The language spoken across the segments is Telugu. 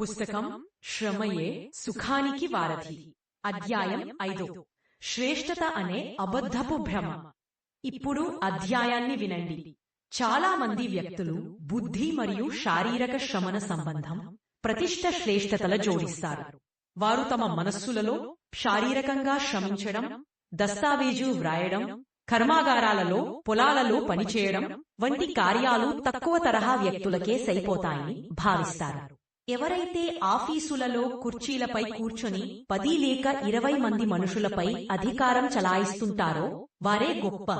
పుస్తకం శ్రమయే సుఖానికి వారధి. అధ్యాయం ఐదు. శ్రేష్టత అనే అబద్ధపు భ్రమ. ఇప్పుడు అధ్యాయాన్ని వినండి. చాలా మంది వ్యక్తులు బుద్ధి మరియు శారీరక శ్రమన సంబంధం ప్రతిష్ట శ్రేష్టతల జోడిస్తారు. వారు తమ మనస్సులలో శారీరకంగా శ్రమించడం దస్తావేజు వ్రాయడం కర్మాగారాలలో పొలాలలో పనిచేయడం వంటి కార్యాలు తక్కువ తరహా వ్యక్తులకే సరిపోతాయని భావిస్తారు. ఎవరైతే ఆఫీసులలో కుర్చీలపై కూర్చొని పది లేక ఇరవై మంది మనుషులపై అధికారం చలాయిస్తుంటారో వారే గొప్ప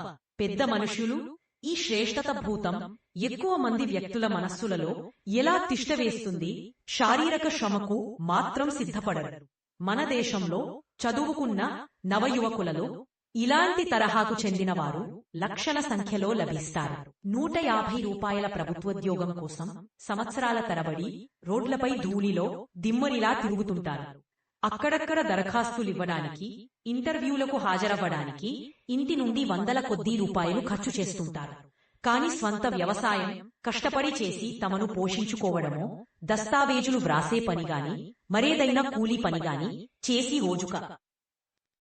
పెద్ద మనుషులు. ఈ శ్రేష్టత భూతం ఎక్కువ మంది వ్యక్తుల మనస్సులలో ఎలా తిష్టవేస్తుంది శారీరక శ్రమకు మాత్రం సిద్ధపడరు. మన దేశంలో చదువుకున్న నవయువకులలో ఇలాంటి తరహాకు చెందిన వారు లక్షల సంఖ్యలో లభిస్తారు. నూట యాభై రూపాయల ప్రభుత్వోద్యోగం కోసం సంవత్సరాల తరబడి రోడ్లపై ధూళిలో దిమ్మరిలా తిరుగుతుంటారు. అక్కడక్కడ దరఖాస్తులివ్వడానికి ఇంటర్వ్యూలకు హాజరవ్వడానికి ఇంటి నుండి వందల కొద్దీ రూపాయలు ఖర్చు చేస్తుంటారు. కాని స్వంత వ్యవసాయం కష్టపడి చేసి తమను పోషించుకోవడమో దస్తావేజులు వ్రాసే పనిగాని మరేదైనా కూలీ పనిగాని చేసి రోజుక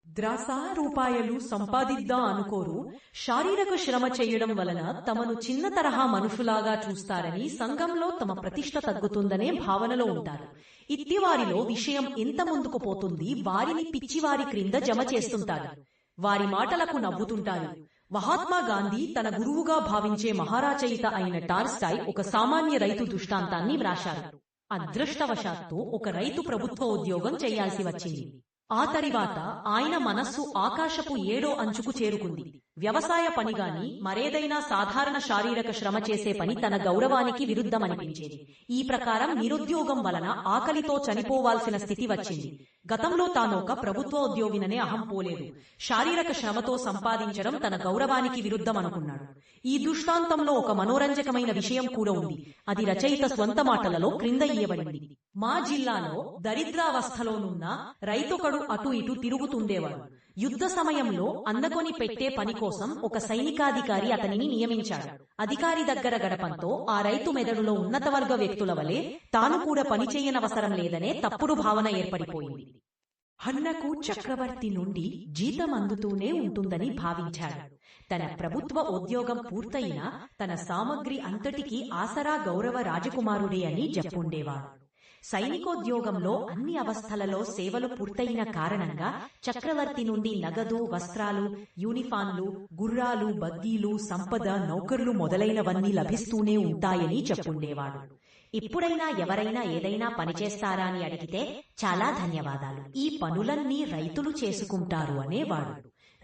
ద్రాసా రూపాయలు సంపాదిద్దా అనుకోరు శారీరక శ్రమ చేయడం వలన తమను చిన్న తరహా మనుషులాగా చూస్తారని సంఘంలో తమ ప్రతిష్ట తగ్గుతుందనే భావనలో ఉంటారు. ఇత్తివారిలో విషయం ఎంత ముందుకు పోతుంది వారిని పిచ్చివారి క్రింద జమ చేస్తుంటారు. వారి మాటలకు నవ్వుతుంటారు. మహాత్మా గాంధీ తన గురువుగా భావించే మహారాచయిత అయిన టార్స్టాయ్ ఒక సామాన్య రైతు దృష్టాంతాన్ని వ్రాశారు. అదృష్టవశాత్తు ఒక రైతు ప్రభుత్వ ఉద్యోగం చేయాల్సి వచ్చింది. ఆ తరువాత ఆయన మనస్సు ఆకాశపు ఏడో అంచుకు చేరుకుంది. వ్యవసాయ పనిగాని మరేదైనా సాధారణ శారీరక శ్రమ చేసే పని తన గౌరవానికి విరుద్ధమనిపించేది. ఈ ప్రకారం నిరుద్యోగం వలన ఆకలితో చనిపోవాల్సిన స్థితి వచ్చింది. గతంలో తానొక ప్రభుత్వ ఉద్యోగిననే అహం పోలేదు. శారీరక శ్రమతో సంపాదించడం తన గౌరవానికి విరుద్ధం అనుకున్నాడు ఈ దృష్టాంతంలో ఒక మనోరంజకమైన విషయం కూడా ఉంది. అది రచయిత స్వంత మాటలలో క్రింద ఇయ్యబడింది. మా జిల్లాలో దరిద్రావస్థలోనున్న రైతొకడు అటు ఇటు తిరుగుతుండేవాడు. యుద్ధ సమయంలో అందకొని పెట్టే పని కోసం ఒక సైనికాధికారి అతనిని నియమించాడు. అధికారి దగ్గర గడపంతో ఆ రైతు మెదడులో ఉన్నత వర్గ వ్యక్తుల వలె తాను కూడా పనిచేయనవసరం లేదనే తప్పుడు భావన ఏర్పడిపోయింది. హన్నకు చక్రవర్తి నుండి జీతం అందుతూనే ఉంటుందని భావించాడు. తన ప్రభుత్వ ఉద్యోగం పూర్తయినా తన సామగ్రి అంతటికీ ఆసరా గౌరవ రాజకుమారుడే అని చెప్పుండేవాడు. సైనికోద్యోగంలో అన్ని అవస్థలలో సేవలు పూర్తయిన కారణంగా చక్రవర్తి నుండి నగదు వస్త్రాలు యూనిఫాన్లు గుర్రాలు బద్దీలు సంపద నౌకర్లు మొదలైనవన్నీ లభిస్తూనే ఉంటాయని చెప్పుండేవాడు. ఇప్పుడైనా ఎవరైనా ఏదైనా పనిచేస్తారా అని అడిగితే చాలా ధన్యవాదాలు. ఈ పనులన్నీ రైతులు చేసుకుంటారు అనేవాడు.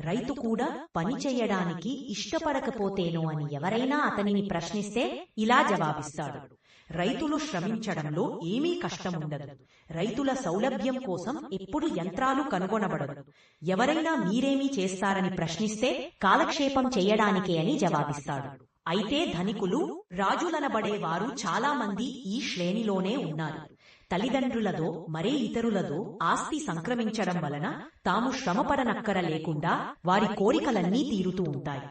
రైతు కూడా పని చేయడానికి ఇష్టపడకపోతేనో అని ఎవరైనా అతనిని ప్రశ్నిస్తే ఇలా జవాబిస్తాడు. రైతులు శ్రమించడంలో ఏమీ కష్టముండదు. రైతుల సౌలభ్యం కోసం ఎప్పుడు యంత్రాలు కనుగొనబడదు. ఎవరైనా మీరేమీ చేస్తారని ప్రశ్నిస్తే కాలక్షేపం చేయడానికే అని జవాబిస్తాడు. అయితే ధనికులు రాజులనబడేవారు చాలా మంది ఈ శ్రేణిలోనే ఉన్నారు. తల్లిదండ్రులదో మరే ఇతరులదో ఆస్తి సంక్రమించడం వలన తాము శ్రమపడనక్కర లేకుండా వారి కోరికలన్నీ తీరుతూ ఉంటాయి.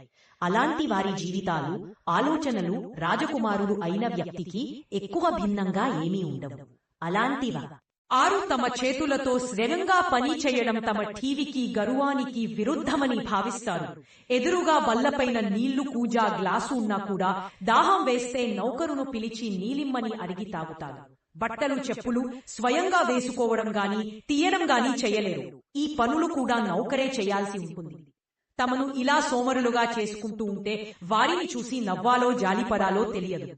అలాంటి వారి జీవితాలు ఆలోచనలు రాజకుమారుడు అయిన వ్యక్తికి ఎక్కువ భిన్నంగా ఏమీ ఉండవు. అలాంటివా? ఆరు తమ చేతులతో శ్రమంగా పని చేయడం తమ టీవీకి గరువానికి విరుద్ధమని భావిస్తారు. ఎదురుగా బల్లపైన నీళ్ళు కూజా గ్లాసు ఉన్నా కూడా దాహం వేస్తే నౌకరును పిలిచి నీలిమ్మని అడిగి తాగుతారు. బట్టలు చెప్పులు స్వయంగా వేసుకోవడం గాని తీయడం గాని చేయలేరు. ఈ పనులు కూడా నౌకరే చేయాల్సి ఉంటుంది. తమను ఇలా సోమరులుగా చేసుకుంటూ ఉంటే వారిని చూసి నవ్వాలో జాలిపడాలో తెలియదు.